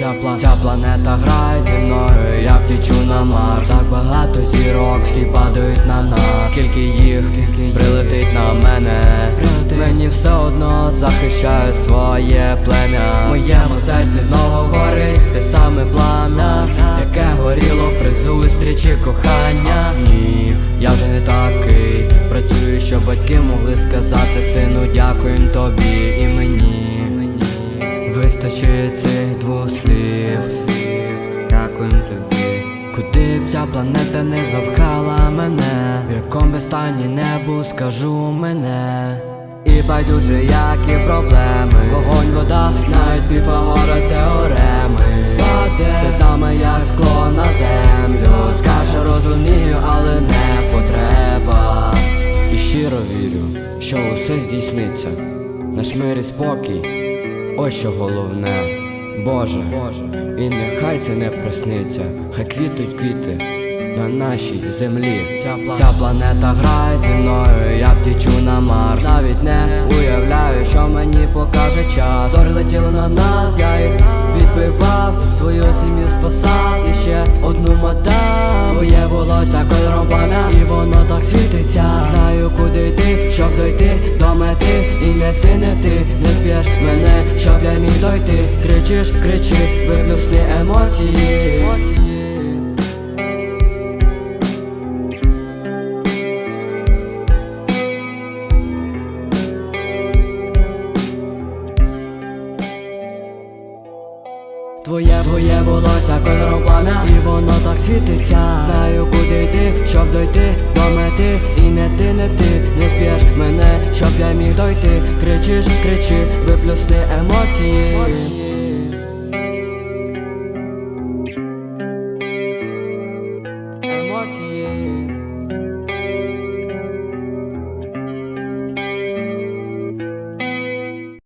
нас Ця планета грає зі мною, я втічу на Марс. Так багато зірок, всі падають на нас. Скільки їх прилетить на мене? Мені все одно захищаю своє плем'я. Моєму серці знову горить те саме плам'я Яке горіло при зустрічі кохання. Ні, я вже не такий. Працюю, щоб батьки могли сказати Сину, дякуємо тобі. І мені Вистачить цих двох слів Дякуємо тобі. Куди б ця планета не завхала мене В якому би стані не був, скажу мене. І байдуже, які проблеми. Вогонь, вода, навіть піфагора теореми. Під нами як скло на землю. Скаже розумію, але не потреба. І щиро вірю, що усе здійсниться. Наш мир і спокій Ось що головне, Боже, і нехай це не присниться, хай квітуть квіти на нашій землі. Ця, пла- Ця планета грає зі мною, я втічу на Марс. Навіть не уявляю, що мені покаже час. Зорі летіли на нас, я їх відбивав, свою сім'ю спасав і ще одну мадам. Твоє волосся кольором плам'я, і воно так світиться. Знаю, куди йти, щоб дойти до мети. І не ти, не ти, не зб'єш Кричиш, кричи, виплюсни емоції. Твоє, твоє волосся кольором плам'я І воно так світиться. Знаю куди йти, щоб дойти до мети. І не ти, не ти, не зб'єш мене, щоб я міг дойти. Кричиш, кричи, виплюсни емоції forget.